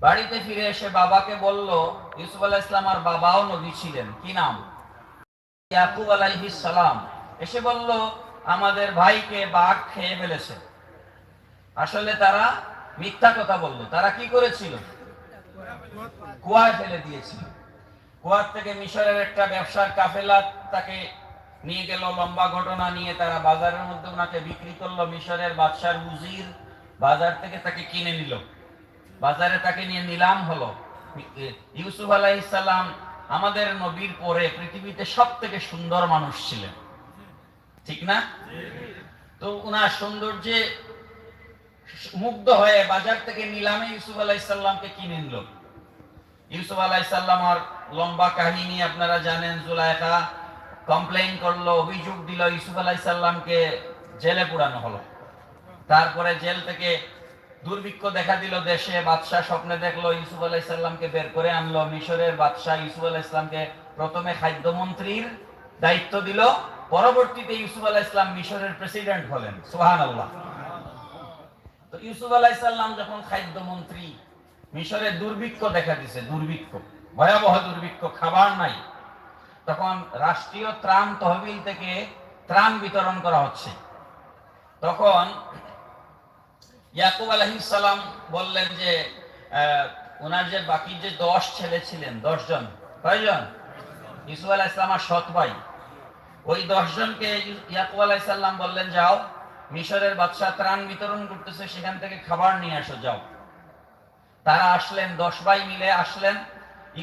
বাড়িতে ফিরে এসে বাবাকে বলল, ইউসুফ আলাহ ইসলাম আর বাবাও নবী ছিলেন। কি নাম? ইয়াকুব আলাইহিস সালাম। এসে বলল, আমাদের ভাইকে বাঘ খেয়ে ফেলেছে। আসলে তারা মিথ্যা কথা বলল। তারা কি করেছিল? কুয়ায় ফেলে দিয়েছিল। কুয়ার থেকে মিশরের একটা ব্যবসার কাফেলা তাকে নিয়ে গেল। লম্বা ঘটনা নিয়ে তারা বাজারের মধ্যে ওনাকে বিক্রি করল। মিশরের বাদশার উজির বাজার থেকে তাকে কিনে নিল। বাজারে তাকে নিয়ে নিলাম হলো। ইউসুফ আলাইসাল্লাম আমাদের নবীর পরে পৃথিবীতে সব থেকে সুন্দর মানুষ ছিলেন। ঠিক না? তো উনার সৌন্দর্যে মুগ্ধ হয়ে বাজার থেকে নিলামে ইউসুফ আলাইসাল্লামকে কিনে নিল। ইউসুফ আলাইসাল্লাম আর লম্বা কাহিনী আপনারা জানেন, জুলাইখা কমপ্লেইন করল, অভিযোগ দিল, ইউসুফ আলাইসাল্লামকে জেলে পুরানো হলো। তারপরে জেল থেকে দুর্ভিক্ষ দেখা দিল দেশে, বাদশাহ স্বপ্নে দেখল ইউসুফ আলাইসাল্লামকে বের করে আনলো। মিশরের বাদশাহ ইউসুফ আলাইসলামকে প্রথমে খাদ্যমন্ত্রীর দায়িত্ব দিল, পরবর্তীতে ইউসুফ আলাহ ইসলাম মিশরের প্রেসিডেন্ট হলেন। সোহান আল্লাহ তো ইউসুফ আলাহ ইসলাম যখন খাদ্যমন্ত্রী, মিশরে দুর্ভিক্ষ দেখা দিছে, দুর্ভিক্ষ, ভয়াবহ দুর্ভিক্ষ, খাবার নাই। তখন রাষ্ট্রীয় ত্রাণ তহবিল থেকে ত্রাণ বিতরণ করা হচ্ছে। তখন ইয়াকুব আলহিসাল্লাম বললেন যে ওনার যে বাকি যে দশ ছেলে ছিলেন, দশ জন কয়জন ইসুফ আলাহ ইসলাম আর সৎ ভাই। ওই দশ জনকে ইয়াকুব আলাইসাল্লাম বললেন, যাও, মিশরের বাদশাহ ত্রাণ বিতরণ করতেছে, সেখান থেকে খাবার নিয়ে আসো, যাও। তারা আসলেন, দশ ভাই মিলে আসলেন,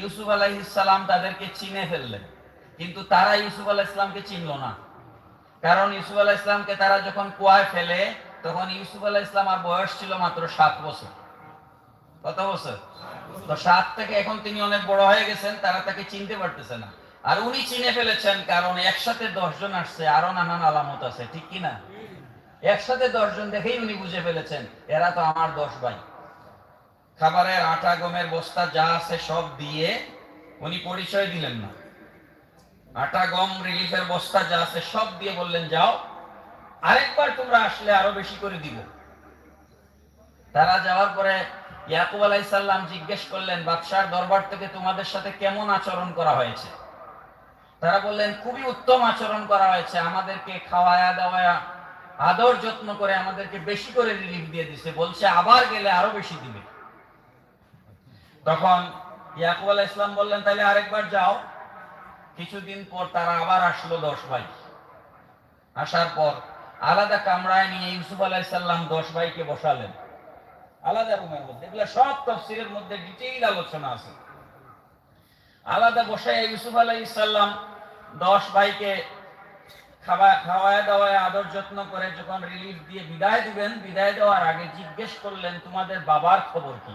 ইউসুফ আলাইহিসাল্লাম তাদেরকে চিনে ফেললেন। কিন্তু তারা ইউসুফ আলাহ ইসলামকে চিনল না। কারণ ইউসুফ আলাহ ইসলামকে তারা যখন কুয়ায় ফেলে তখন ইউসুফ আলাহ ইসলাম আর বয়স ছিল মাত্র সাত বছর। কত বছর? তো সাত থেকে এখন তিনি অনেক বড় হয়ে গেছেন, তারা তাকে চিনতে পারতেছে না। আর উনি চিনে ফেলেছেন কারণ একসাথে দশজন আসছে, আরও নানান আলামত আছে, ঠিক কি না? একসাথে দশজন দেখেই উনি বুঝে ফেলেছেন, এরা তো আমার দশ ভাই। খাবারের আটা, গমের বস্তা যা আছে সব দিয়ে উনি পরিচয় দিলেন না। আটা, গম, রিলিফের বস্তা যা আছে সব দিয়ে বললেন, যাও। আরেকবার তোমরা আসলে আরও বেশি করে দিব। তারা যাওয়ার পরে ইয়াকুব আলাইসাল্লাম জিজ্ঞেস করলেন, বাদশার দরবার থেকে তোমাদের সাথে কেমন আচরণ করা হয়েছে? তারা বললেন, খুবই উত্তম আচরণ করা হয়েছে। আমাদেরকে খাওয়ায়া দাওয়ায়া, আদর যত্ন করে আমাদেরকে বেশি করে রিলিফ দিয়ে দিছে। বলছে, আবার গেলে আরও বেশি দিবে। তখন ইয়াকুব আলাহ ইসলাম বললেন, তাহলে আরেকবার যাও। কিছুদিন পর তারা আবার আসলো দশ ভাই। আসার পর আলাদা কামরায় নিয়ে ইউসুফ আলাইসাল্লাম দশ ভাইকে বসালেন। আলাদা রুমের মধ্যে। এগুলো সব তফসিরের মধ্যে ডিটেইল আলোচনা আছে। আলাদা বসে ইউসুফ আলাইসাল্লাম দশ ভাইকে খাওয়া খাওয়ায় দাওয়ায় আদর যত্ন করে যখন রিলিফ দিয়ে বিদায় দিবেন, বিদায় দেওয়ার আগে জিজ্ঞেস করলেন, তোমাদের বাবার খবর কি?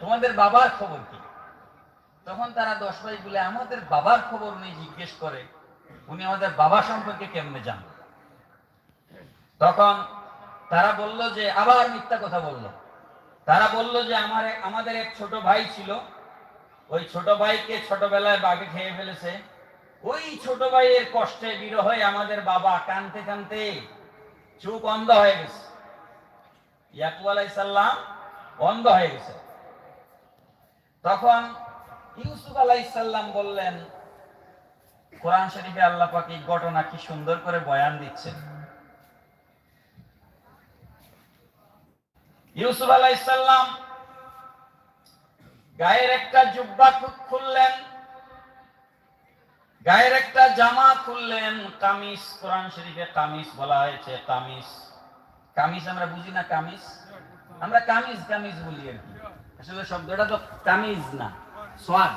তোমাদের বাবার খবর কি? তখন তারা দশ ভাই বলে, আমাদের বাবার খবর উনি জিজ্ঞেস করে, উনি আমাদের বাবা সম্পর্কে কেমনে যান তখন তারা বলল যে, আবার মিথ্যা কথা বলল। তারা বলল যে, আমার, আমাদের এক ছোট ভাই ছিল। ওই ছোট ভাইকে ছোটবেলায় বাঘে খেয়ে ফেলেছে। ওই ছোট ভাইয়ের কষ্টে বিরহে আমাদের বাবা কানতে কানতে চুপ অন্ধ হয়ে গেছে। ইয়াকুব আলাইসাল্লাম অন্ধ হয়ে গেছে। তখন ইউসুফ আলাইসাল্লাম বললেন, কোরআন শরীফে আল্লাহ পাক ঘটনা কি সুন্দর করে বয়ান দিচ্ছেন? ইউসুফ আলাইসাল্লাম গায়ের একটা জুব্বা খুললেন, গায়ের একটা জামা খুললেন, কামিজ, কোরআন শরীফে কামিজ বলা হয়েছে, কামিজ। কামিজ আমরা বুঝি না কামিজ? আমরা কামিজ কামিজ বলি আর কি। আসলে শব্দটা তো কামিজ না। সোয়াদ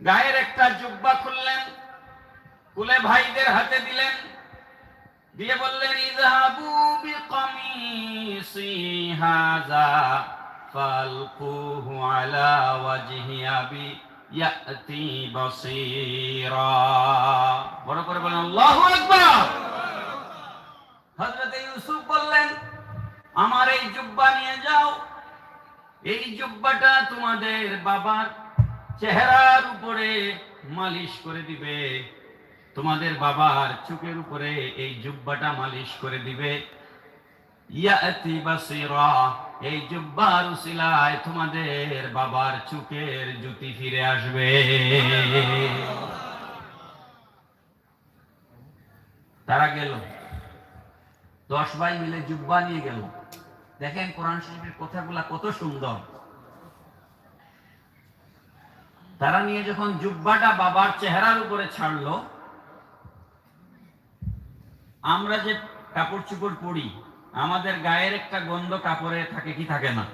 গায়ের একটা জুব্বা খুললেন খুলে ভাইদের হাতে দিলেন, দিয়ে বললেন, ইযহাবু বিকামিসি হাযা, ফালকুহু আলা ওয়াজহি আবি ইয়াতি বাসীরা। বড় করে বলেন, আল্লাহু আকবার! হযরত ইউসুফ বললেন, আমার এই জুব্বা নিয়ে যাও এই জুব্বাটা তোমাদের বাবার চেহারার উপরে মালিশ করে দিবে। তোমাদের বাবার চোখের উপরে এই জুব্বাটা মালিশ করে দিবে। এই জুব্বার উসিলায় তোমাদের বাবার চুকের জ্যোতি ফিরে আসবে। তারা গেল। দশ ভাই মিলে জুব্বা নিয়ে গেল। দেখেন কোরআন শরীফের কথাগুলা কত সুন্দর। তারা নিয়ে যখন জুব্বাটা বাবার চেহারার উপরে ছাড়লো, আমরা যে কাপড় চুপড় পরি, আমাদের গায়ের একটা গন্ধ কাপড়ে থাকে কি থাকে না?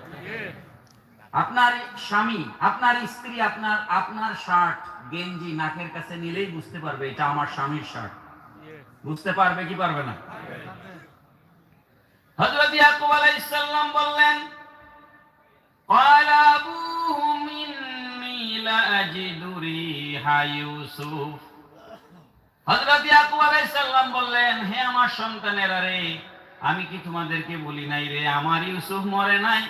আপনার স্বামী, আপনার স্ত্রী, আপনার আপনার শার্ট, গেঞ্জি নাকের কাছে নিলেই বুঝতে পারবে এটা আমার স্বামীর শার্ট। বুঝতে পারবে কি পারবে না? হযরত ইয়াকুব আলাইহিস সালাম বললেন ক্বালা রিহা ইউসুফ। হযরত ইয়াকুব আলাইহিস সালাম বললেন, হে আমার সন্তানেরা রে, আমি কি তোমাদেরকে বলি নাই রে? আমার ইউসুফ মরে নাই।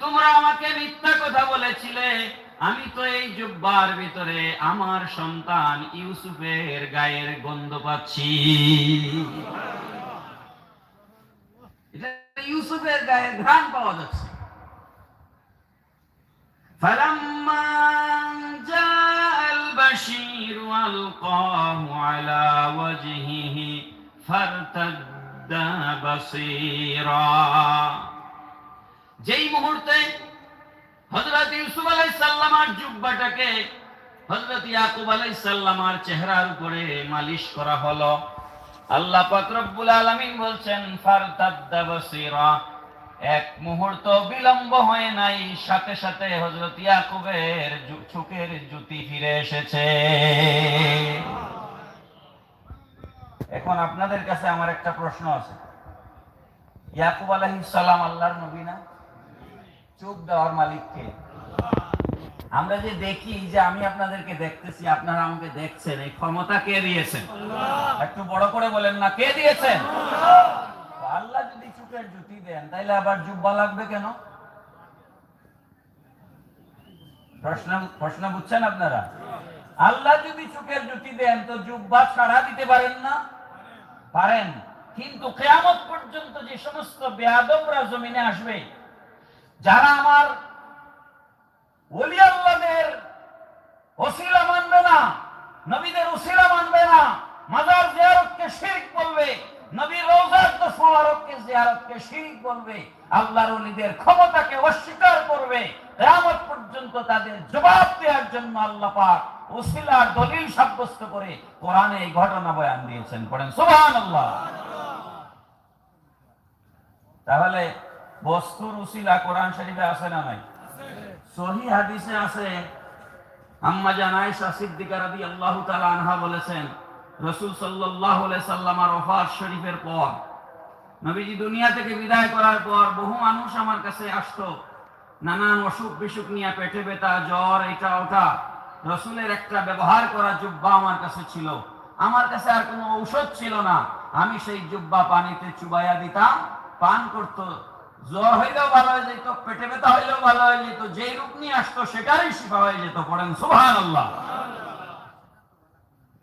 তোমরা আমাকে মিথ্যা কথা বলেছিলে। আমি তো এই জুব্বার ভিতরে আমার সন্তান ইউসুফের গায়ের গন্ধ পাচ্ছি। এটা ইউসুফের গায়ের ঘ্রাণ পাওয়া যাচ্ছে فلما جاء البشير ألقاه على وجهه فارتد بصيرا যেই মুহূর্তে হযরত ইউসুফ আলাইহিস সালামার জুব্বাটাকে হযরত ইয়াকুব আলাইহিস সালামার চেহারার উপরে মালিশ করা হলো আল্লাহ পাক রব্বুল আলামিন বলছেন এক মুহূর্ত বিলম্ব হয় নাই, সাথে সাথে হযরত ইয়াকুবের চোখের জ্যোতি ফিরে এসেছে। এখন আপনাদের কাছে আমার একটা প্রশ্ন আছে। ইয়াকুব আলাইহিস সালাম আল্লাহর নবী না? চোখ দেওয়ার মালিক কে? আমরা যে দেখি যে আমি আপনাদেরকে দেখতেছি আপনারা আমাকে দেখছেন এই ক্ষমতা কে দিয়েছেন? একটু বড় করে বলেন না কে দিয়েছেন? আল্লাহ। যদি চোখের জুতি দেন তাইলে আবার জুব্বা লাগবে কেন? প্রশ্ন প্রশ্ন বুঝছেন আপনারা? আল্লাহ যদি চোখের জুতি দেন তো জুব্বা ছাড়া দিতে পারেন না? পারেন। কিন্তু কেয়ামত পর্যন্ত যে সমস্ত বেয়াদবরা জমিনে আসবে যারা আমার ওসিলা মানবে না, নবীদের ওসিলা মানবে না। মাজার জিয়ারতকে শিরক বলবে তো সোয়ারতকে জিয়ারতকে শিরক বলবে। আল্লাহর ওলিদের ক্ষমতাকে অস্বীকার করবে। পর্যন্ত তাদের জবাব দেওয়ার জন্য আল্লাহ পাক ওসিলার দলিল সাব্যস্ত করে কোরআনে এই ঘটনা বয়ান দিয়েছেন। পড়েন, সুবহানাল্লাহ। তাহলে বস্তুর উসিলা কোরআন শরীফে আছে না নাই? সহি হাদিসে আছে, আম্মা জান আয়েশা সিদ্দিকা রাদিয়াল্লাহু তাআলা আনহা বলেছেন, রাসূল সাল্লাল্লাহু আলাইহি সাল্লামার ওফাত শরীফের পর, নবীজি দুনিয়া থেকে বিদায় করার পর বহু মানুষ আমার কাছে আসতো, নানান অসুখ বিসুখ নিয়ে পেটে ব্যথা, জ্বর এটা ওটা, রসুলের একটা ব্যবহার করা জুব্বা আমার কাছে ছিল। আমার কাছে আর কোনো ঔষধ ছিল না। আমি সেই জুব্বা পানিতে চুবাইয়া দিতাম, পান করত জ্বর হইলেও ভালো হয়ে যেত পেটে ব্যথা হইলেও ভালো হয়ে যেত যেই রূপ নিয়ে আসতো সেটারই শিফা হয়ে যেত পড়েন সুবহান আল্লাহ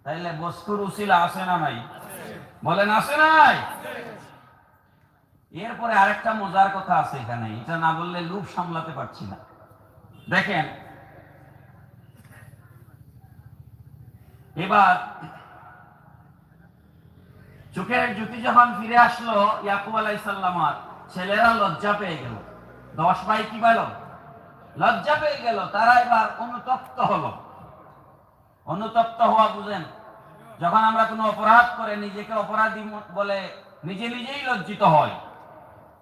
তাইলে বস্তুর উসিলা আছে না নাই? বলেন আছে নাই? এরপরে আরেকটা মজার কথা আছে এখানে, এটা না বললে লুপ সামলাতে পারছি না। দেখেন, এবার চোখের জ্যোতি যখন ফিরে আসলো, ইয়াকুব আলাইসাল্লামার ছেলেরা লজ্জা পেয়ে গেল দশ ভাই কি পেল লজ্জা পেয়ে গেল তারা এবার অনুতপ্ত হলো অনুতপ্ত হওয়া বুঝেন যখন আমরা কোনো অপরাধ করে নিজেকে অপরাধী ম- বলে নিজে নিজেই লজ্জিত হয়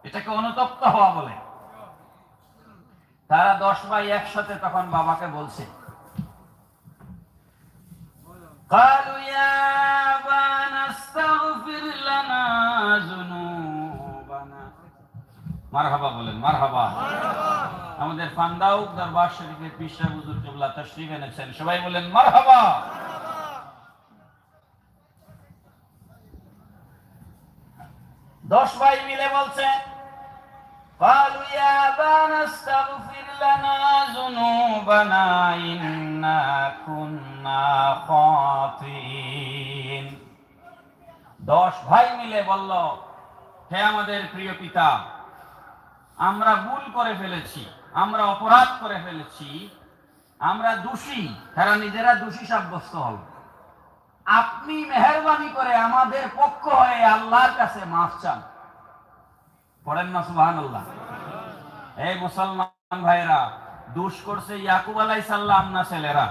এটাকে অনুতপ্ত হওয়া বলে তারা দশ ভাই একসাথে তখন বাবাকে বলছে قالوا يا أبانا استغفر لنا ذنوبنا মারহাবা বলেন মারহাবা আমাদের ফান্দাউক দরবার শরীফের পিসা হুজুর কিবলা তাশরীফ এনেছেন সবাই বলেন মারহাবা দশ ভাই মিলে বলছে قالوا يا أبانا استغفر لنا ذنوبنا إنا كنا خاطئين দশ ভাই মিলে বলল হে আমাদের প্রিয় পিতা আমরা ভুল করে ফেলেছি, আমরা অপরাধ করে ফেলেছি, আমরা দোষী, তারা নিজেরা দোষী সাব্যস্ত হল আপনি মেহরবানি করে আমাদের পক্ষ হয়ে আল্লাহর কাছে মাফ চান। পড়েন না সুবাহ আল্লাহ এই মুসলমান ভাইরা দোষ করছে ইয়াকুব আলাই সাল্লাম না ছেলেরা?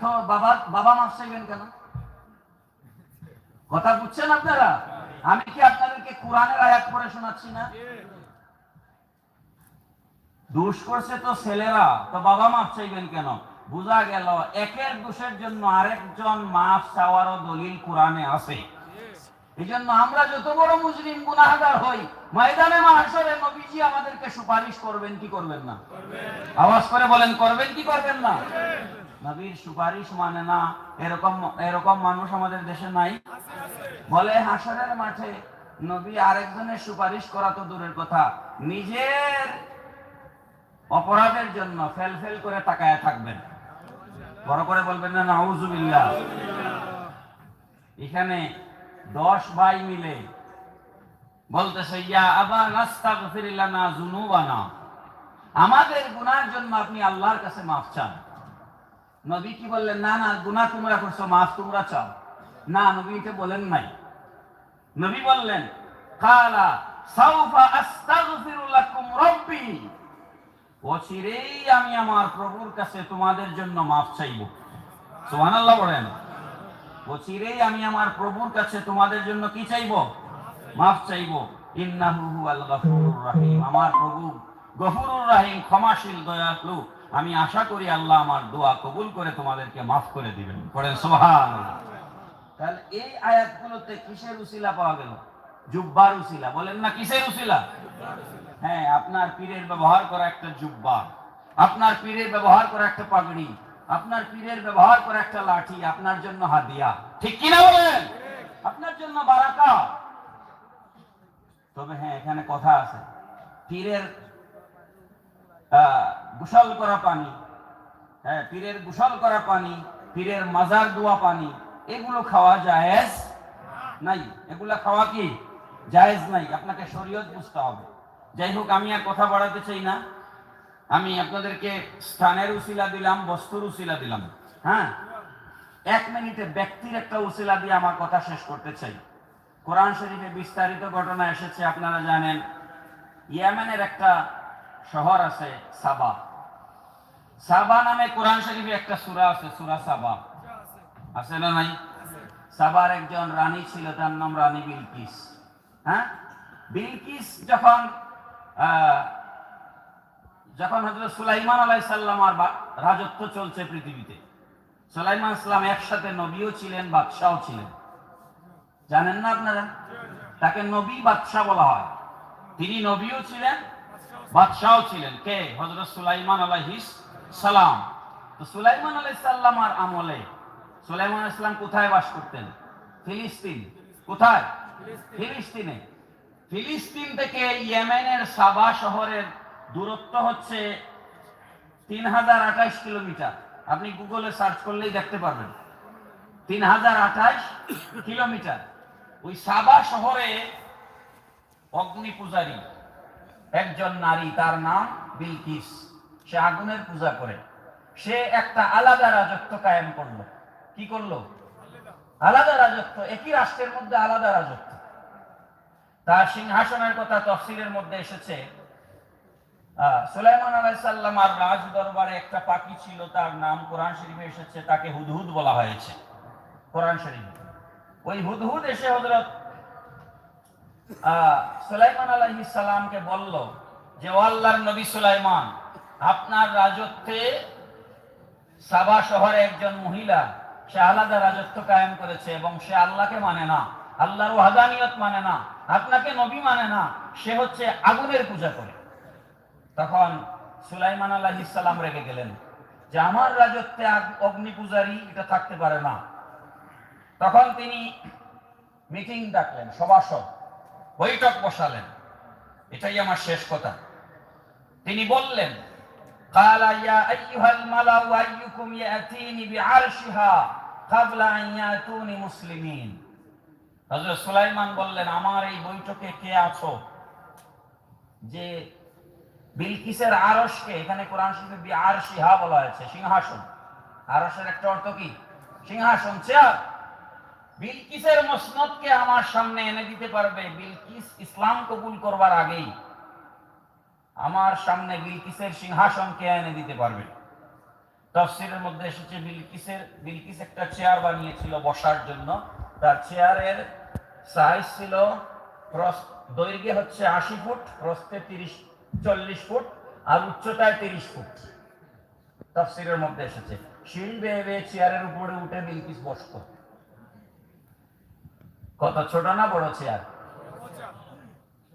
তো বাবা বাবা মাফ চাইবেন কেন? কথা বুঝছেন আপনারা? আমি কি আপনাদেরকে কোরআনের আয়াত পড়ে শোনাচ্ছি না? দোষ করছে তো ছেলেরা। তো বাবা মাফ চাইবেন কেন? বোঝা গেল, একের দোষের জন্য আরেকজন মাফ চাওয়ারও দলিল কোরআনে আছে। এই জন্য আমরা যত বড় মুসলিম গুনাহগার হই, ময়দানে মাহাসরে নবীজি আমাদেরকে সুপারিশ করবেন, কি করবেন না? আওয়াজ করে বলেন, করবেন কি করবেন না? নবীর সুপারিশ মানে না, এরকম এরকম মানুষ আমাদের দেশে নাই। বলে হাসরের মাঠে নবী আরেকজনের সুপারিশ করা তো দূরের কথা। নিজের অপরাধের জন্য ফেল ফেল করে তাকায় থাকবেন। বড় করে বলবেন না, নাউজুবিল্লাহ। এখানে দশ ভাই মিলে বলতেছে, ইয়া আবা নাস্তাগফির লানা যুনুবানা। আমাদের গুনার জন্য আপনি আল্লাহর কাছে মাফ চান। নবী কি বললেন, না না, গুনাহ তোমরা করছ, মাফ তোমরা চাও। না, নবী এটা বলেন নাই। নবী বললেন, কালা সাউফা আস্তাগফিরু লাকুম রাব্বি। অচিরেই আমি আমার প্রভুর কাছে তোমাদের জন্য মাফ চাইব। সুবহানাল্লাহ বলেন। অচিরেই আমি আমার প্রভুর কাছে তোমাদের জন্য কি চাইব? মাফ চাইব। ইন্নাহু হুয়াল গফুরুর আমার প্রভু গফুরুর ক্ষমাশীল, দয়ালু। আমি আশা করি আল্লাহ আমার দোয়া কবুল করে তোমাদেরকে মাফ করে দিবেন। পড়েন সুবহানাল্লাহ। তাহলে এই আয়াতগুলোতে কিসের উসিলা পাওয়া গেল? জুব্বার উসিলা। বলেন না কিসের উসিলা? হ্যাঁ আপনার পীরের ব্যবহার করা একটা জুব্বা, আপনার পীরের ব্যবহার করা একটা পাগড়ি, আপনার পীরের ব্যবহার করা একটা লাঠি, আপনার জন্য হাদিয়া। ঠিক কিনা বলেন? আপনার জন্য বারাকা। তবে হ্যাঁ এখানে কথা আছে। পীরের গোসল করা পানি হ্যাঁ পীরের গোসল করা পানি, পীরের মাজার দোয়া পানি, এগুলো খাওয়া জায়েজ নাই। এগুলা খাওয়া কি? জায়েজ নাই। আপনাকে শরীয়ত বুঝতে হবে। যাই হোক, আমি আর কথা বাড়াতে চাই না। আমি আপনাদেরকে স্থানের উশিলা দিলাম, বস্তুর উশিলা দিলাম। হ্যাঁ? এক মিনিটে ব্যক্তির একটা উশিলা দিয়ে আমার কথা শেষ করতে চাই। কোরআন শরীফে বিস্তারিত ঘটনা এসেছে, আপনারা জানেন। ইয়েমেনের একটা শহর আছে, সাবা। সাবা নামে কোরআন শরীফে একটা সুরা আছে, সুরা সাবা। আছে না নাই? সাবার একজন রানী ছিল, তার নাম রানী বিলকিস। হ্যাঁ? বিলকিস যখন যখন হজরত সুলাইমান আর রাজত্ব চলছে পৃথিবীতে, সুলাইমান ইসলাম একসাথে নবীও ছিলেন, বাদশাও ছিলেন। জানেন না আপনারা? তাকে নবী বাদশাহ বলা হয়। তিনি নবীও ছিলেন, বাদশাও ছিলেন। কে? হজরত সুলাইমান আলাইহিস সালাম। তো সুলাইমান আলাইসাল্লাম আর আমলে, সুলাইমান ইসলাম কোথায় বাস করতেন? ফিলিস্তিন। কোথায়? ফিলিস্তিনে। ফিলিস্তিন থেকে ইয়েমেনের সাবা শহরের দূরত্ব হচ্ছে তিন হাজার আঠাইশ কিলোমিটার। আপনি গুগলে সার্চ করলেই দেখতে পারবেন। তিন হাজার আঠাইশ কিলোমিটার। ওই সাবা শহরে অগ্নি পূজারী, একজন নারী, তার নাম বিলকিস। সে আগুনের পূজা করে। সে একটা আলাদা রাজত্ব কায়েম করল। কি করল? আলাদা রাজত্ব। একই রাষ্ট্রের মধ্যে আলাদা রাজত্ব। তার সিংহাসনের কথা তফসিলের মধ্যে এসেছে। সুলাইমান আলাইসাল্লাম আর রাজ দরবারে একটা পাখি ছিল, তার নাম কোরআন শরীফে এসেছে, তাকে হুদহুদ বলা হয়েছে। কোরআন শরীফে। ওই হুদহুদ এসে হজরত সুলাইমান আলাইহিস সালামকে বলল যে, ও আল্লাহর নবী সুলাইমান, আপনার রাজত্বে সাবা শহরে একজন মহিলা, সে আলাদা রাজত্ব কায়েম করেছে এবং সে আল্লাহকে মানে না। আল্লাহর ওয়াহাদানিয়ত মানে না। আপনাকে নবী মানে না, সে হচ্ছে আগুনের পূজা করে। তখন সুলাইমান আল্লাহ ইসাল্লাম রেগে গেলেন যে, আমার রাজত্বে অগ্নি পূজারী এটা থাকতে পারে না। তখন তিনি মিটিং ডাকলেন, সভাসদ, বৈঠক বসালেন। এটাই আমার শেষ কথা। তিনি বললেন قال يا أيها হযরত সুলাইমান বললেন, আমার এই বৈঠকে কে আছো? যে বিলকিসের আরশকে এখানে কোরআন শরীফে বি আরশিহা বলা হয়েছে, সিংহাসন। আরশের একটা অর্থ কি? সিংহাসন, চেয়ার। বিলকিসের মসনদকে আমার সামনে এনে দিতে পারবে, বিলকিস ইসলাম কবুল করবার আগেই। আমার সামনে বিলকিসের সিংহাসনকে এনে দিতে পারবে। তফসিরের মধ্যে এসেছে, বিলকিসের, বিলকিস একটা চেয়ার বানিয়েছিল বসার জন্য। তার চেয়ারের সাইজ ছিল দৈর্ঘ্যে হচ্ছে আশি ফুট, প্রস্থে তিরিশ, চল্লিশ ফুট আর উচ্চতায় তিরিশ ফুট। তফসিরের মধ্যে এসেছে, শিল বেয়ে বেয়ে চেয়ারের উপরে উঠে বিলকিস বসত। কত ছোট না বড় চেয়ার?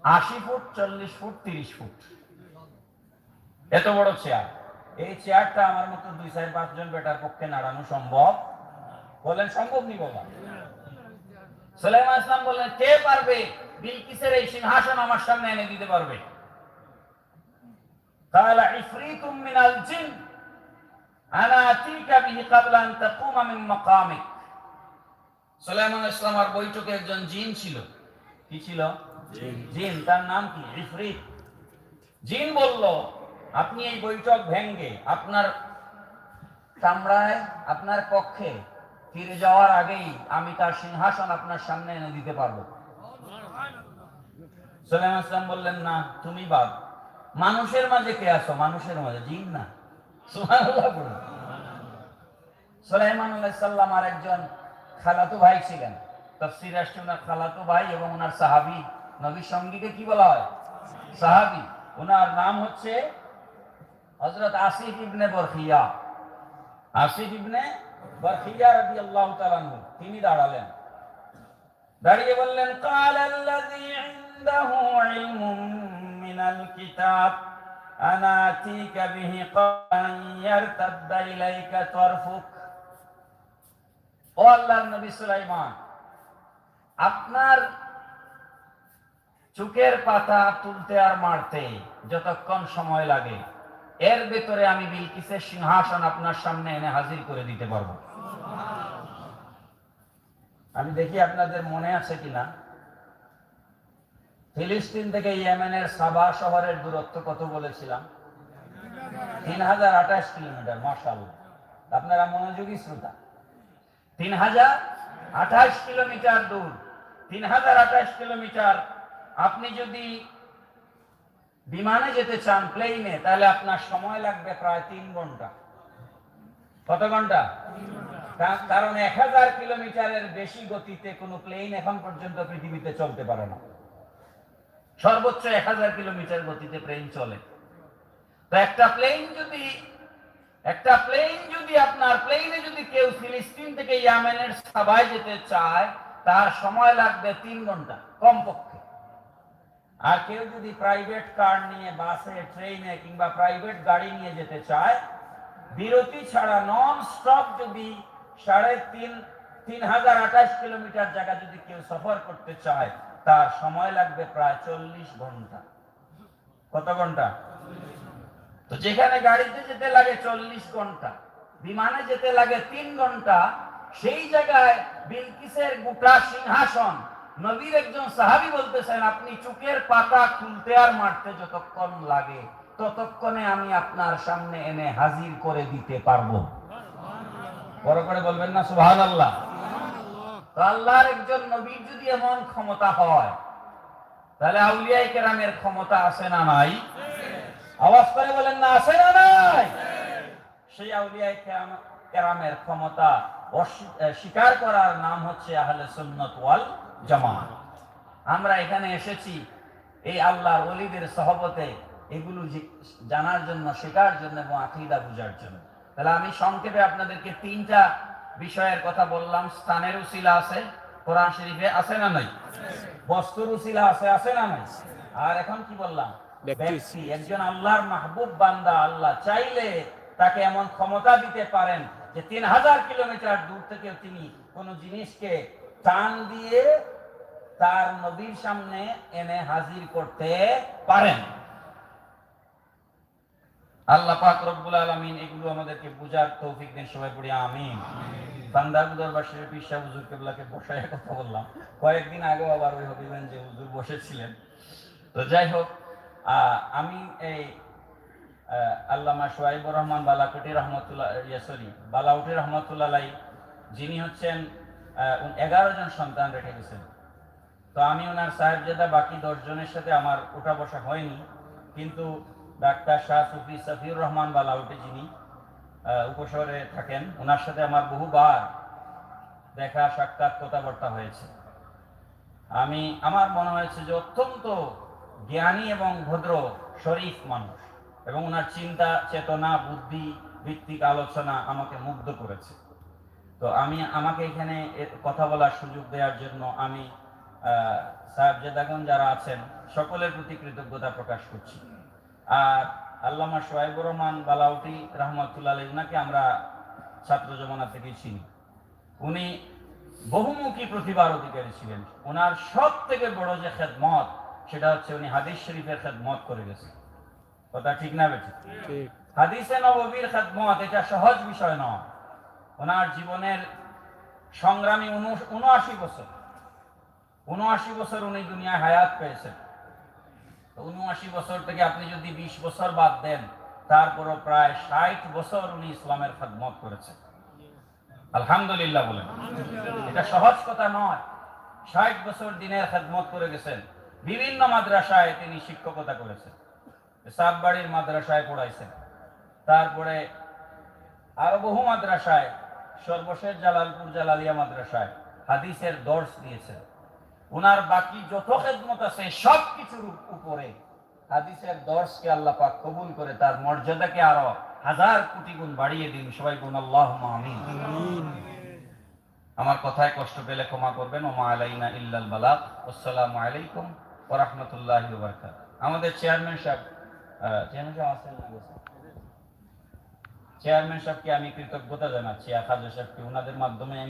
আশি ফুট, চল্লিশ ফুট, তিরিশ ফুট। এত বড় চেয়ার। এই চেয়ারটা আমার মতো দুই চার পাঁচজন বেটার পক্ষে নাড়ানো সম্ভব? বলেন, সম্ভব নি বাবা? সুলাইমান ইসলাম বললেন কে পারবে বিলকিসের এই সিংহাসন আমার সামনে এনে দিতে পারবে? তাহলে মিনাল জিন আনা আতিকা বিহি ইসলাম আর বৈঠকে একজন জিন ছিল। কি ছিল? জিন। তার নাম কি? ইফরিত। জিন বলল আপনি এই বৈঠক ভেঙ্গে আপনার চামড়ায় আপনার পক্ষে ফিরে যাওয়ার আগেই আমি তার সিংহাসন আপনার সামনে এনে দিতে পারব। ইসলাম বললেন, না, তুমি বাদ। মানুষের মাঝে কে আসো মানুষের মাঝে জিন না। সুলাইমান আলাইহিস আর একজন খালাতো ভাই ছিলেন। তাফসীর আসছে খালাতো ভাই এবং ওনার সাহাবী। নবী সঙ্গীকে কি বলা হয়? সাহাবী। ওনার নাম হচ্ছে হযরত আসিফ ইবনে বরখিয়া। আসিফ ইবনে বরখিয়া রাদিয়াল্লাহু তাআলা আনহু তিনি দাঁড়ালেন দাঁড়িয়ে বললেন قال الذي عنده علم من الكتاب أنا آتيك به قبل أن يرتد إليك طرفك ও আল্লাহর নবী সুলাইমান আপনার চুকের পাতা তুলতে আর মারতে যতক্ষণ সময় লাগে এর ভেতরে আমি বিলকিসের সিংহাসন আপনার সামনে এনে হাজির করে দিতে পারব। আমি দেখি আপনাদের মনে আছে কিনা? ফিলিস্তিন থেকে ইয়েমেনের সাবা শহরের দূরত্ব কত বলেছিলাম? তিন হাজার আঠাশ কিলোমিটার মাসাল আপনারা মনোযোগী শ্রোতা। তিন হাজার আঠাশ কিলোমিটার দূর। তিন হাজার আঠাশ কিলোমিটার। আপনি যদি বিমানে যেতে চান প্লেনে তাহলে আপনার সময় লাগবে প্রায় তিন ঘণ্টা। কত ঘণ্টা? কারণ এক হাজার কিলোমিটারের বেশি গতিতে কোনো প্লেন এখন পর্যন্ত পৃথিবীতে চলতে পারে না। সর্বোচ্চ এক হাজার কিলোমিটার গতিতে প্লেন চলে। তো একটা প্লেন যদি, একটা প্লেন যদি আপনার প্লেনে যদি কেউ ফিলিস্তিন থেকে ইয়ামেনের সাবায় যেতে চায়, তার সময় লাগবে তিন ঘণ্টা, কমপক্ষে। আর কেউ যদি প্রাইভেট কার নিয়ে বাসে ট্রেনে কিংবা প্রাইভেট গাড়ি নিয়ে যেতে চায়, বিরতি ছাড়া নন স্টপ যদি সাড়ে তিন তিন হাজার আঠাশ কিলোমিটার জায়গা যদি কেউ সফর করতে চায়, তার সময় লাগবে প্রায় চল্লিশ ঘণ্টা। কত ঘণ্টা? তো যেখানে গাড়িতে যেতে লাগে চল্লিশ ঘণ্টা, বিমানে যেতে লাগে তিন ঘণ্টা, সেই জায়গায় বিলকিসের গোটা সিংহাসন নবীর একজন সাহাবি বলতেছেন, আপনি চুকের পাতা খুলতে আর মারতে যতক্ষণ লাগে, ততক্ষণে আমি আপনার সামনে এনে হাজির করে দিতে পারব। বড় করে বলবেন না সুহান আল্লাহ আল্লাহর একজন নবীর যদি এমন ক্ষমতা হয়, তাহলে আউলিয়াই কেরামের ক্ষমতা আছে না নাই? আওয়াজ করে বলেন না, আছে না নাই? সেই আউলিয়াই কেরাম- কেরামের ক্ষমতা স্বীকার করার নাম হচ্ছে আহলে সুন্নত ওয়াল জামাত। আমরা এখানে এসেছি এই আল্লাহর ওলিদের সহবতে এগুলো জানার জন্য শেখার জন্য এবং আকিদা বুঝার জন্য। তাহলে আমি সংক্ষেপে আপনাদেরকে তিনটা বিষয়ের কথা বললাম। স্থানের উসিলা আছে কোরআন শরীফে আছে না নাই? বস্তুর উসিলা আছে আছে না নাই? আর এখন কি বললাম? ব্যক্তি। একজন আল্লাহর মাহবুব বান্দা আল্লাহ চাইলে তাকে এমন ক্ষমতা দিতে পারেন যে তিন হাজার কিলোমিটার দূর থেকে তিনি কোন জিনিসকে টান দিয়ে তার নবীর সামনে এনে হাজির করতে পারেন। আল্লাহ পাক রব্বুল আলামিন এগুলো আমাদেরকে বুঝার তৌফিক দিন, সবাই পড়ি, আমিন। বান্দাগুদার বাসের পিসা হুজুর কেবলাকে বসায় কথা বললাম। কয়েকদিন আগেও আবার ওই হবিগঞ্জে হুজুর বসেছিলেন। তো যাই হোক আমি এই আল্লামা সোয়াইবুর রহমান বালাকুটি রহমতুল্লাহ সরি, বালাউটি রহমতুল্লাহ যিনি হচ্ছেন এগারো জন সন্তান রেখে গেছেন। তো আমি ওনার সাহেবজাদা বাকি দশ জনের সাথে আমার ওঠা বসা হয়নি কিন্তু ডাক্তার শাহ সুফি সফিউর রহমান বালাউটি যিনি আহ, উপশহরে থাকেন ওনার সাথে আমার বহুবার দেখা সাক্ষাৎ কথাবার্তা হয়েছে। আমি আমার মনে হয়েছে যে অত্যন্ত জ্ঞানী এবং ভদ্র শরীফ মানুষ এবং ওনার চিন্তা চেতনা বুদ্ধি ভিত্তিক আলোচনা আমাকে মুগ্ধ করেছে। তো আমি আমাকে এখানে কথা বলার সুযোগ দেওয়ার জন্য আমি সাহেবজাদাগণ যারা আছেন সকলের প্রতি কৃতজ্ঞতা প্রকাশ করছি। আর আল্লামা সোহাইবুর রহমান বালাউটি রহমতুল্লাহ ওনাকে আমরা ছাত্র জমানা থেকে চিনি। উনি বহুমুখী প্রতিভার অধিকারী ছিলেন। ওনার সব থেকে বড় যে খেদমত সেটা হচ্ছে উনি হাদিস শরীফের খেদমত করে গেছেন। কথা ঠিক না বেঠিক? হাদিসে নববীর খেদমত এটা সহজ বিষয় নয়। ওনার জীবনের সংগ্রামী উনআ- উনআশি বছর। উনআশি বছর উনি দুনিয়ায় হায়াত পেয়েছেন। উনআশি বছর থেকে আপনি যদি বিশ বছর বাদ দেন, তারপরও প্রায় ষাট বছর উনি ইসলামের খেদমত করেছেন। আলহামদুলিল্লাহ বলেন। এটা সহজ কথা নয়। ষাট বছর দিনের খেদমত করে গেছেন। বিভিন্ন মাদ্রাসায় তিনি শিক্ষকতা করেছেন। সাতবাড়ির মাদ্রাসায় পড়াইছেন। তারপরে আরও বহু মাদ্রাসায় সর্বশেষ জালালপুর জালালিয়া মাদ্রাসায় হাদিসের দর্শ দিয়েছেন ওনার বাকি যত খেদমত আছে সব কিছুর উপরে হাদিসের দর্শকে আল্লাহ পাক কবুল করে তার মর্যাদাকে আরও হাজার কোটি গুণ বাড়িয়ে দিন। সবাই গুণ আল্লাহ আমিন। আমার কথায় কষ্ট পেলে ক্ষমা করবেন। ওমা আলাইনা ইল্লাল বালাগ আসসালামু আলাইকুম ওয়া রাহমাতুল্লাহি ওয়া বারাকাতুহু। আমাদের চেয়ারম্যান সাহেব চেয়ারম্যান সাহেব আছেন? চেয়ারম্যান সাহেবকে আমি কৃতজ্ঞতা জানাচ্ছি আখাজ সাহেবকে। ওনাদের মাধ্যমে